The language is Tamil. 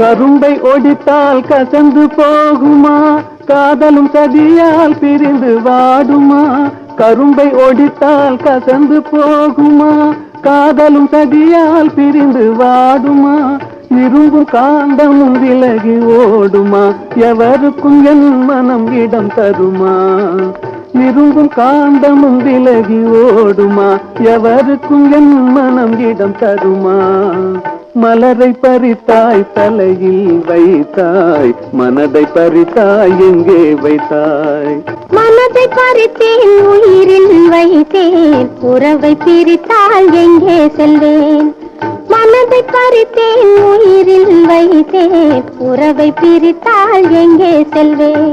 கரும்பை ஒடித்தால் கசந்து போகுமா? காதலும் சதியால் பிரிந்து வாடுமா? கரும்பை ஒடித்தால் கசந்து போகுமா? காதலும் சதியால் பிரிந்து வாடுமா? இரும்பும் காந்தமும் விலகி ஓடுமா? எவருக்கும் என் மனம் இடம் தருமா? இரும்பும் காந்தமும் விலகி ஓடுமா? எவருக்கும் என் மனம் இடம் தருமா? மலரை பறித்தாய் தலையில் வைத்தாய். மனதை பறித்தாய் எங்கே வைத்தாய்? மனதை பறித்தேன் உயிரில் வைத்தேன். உறவை பிரித்தால் எங்கே செல்வேன்? மனதை பறித்தேன் உயிரில் வைத்தேன். உறவை பிரித்தால் எங்கே செல்வேன்?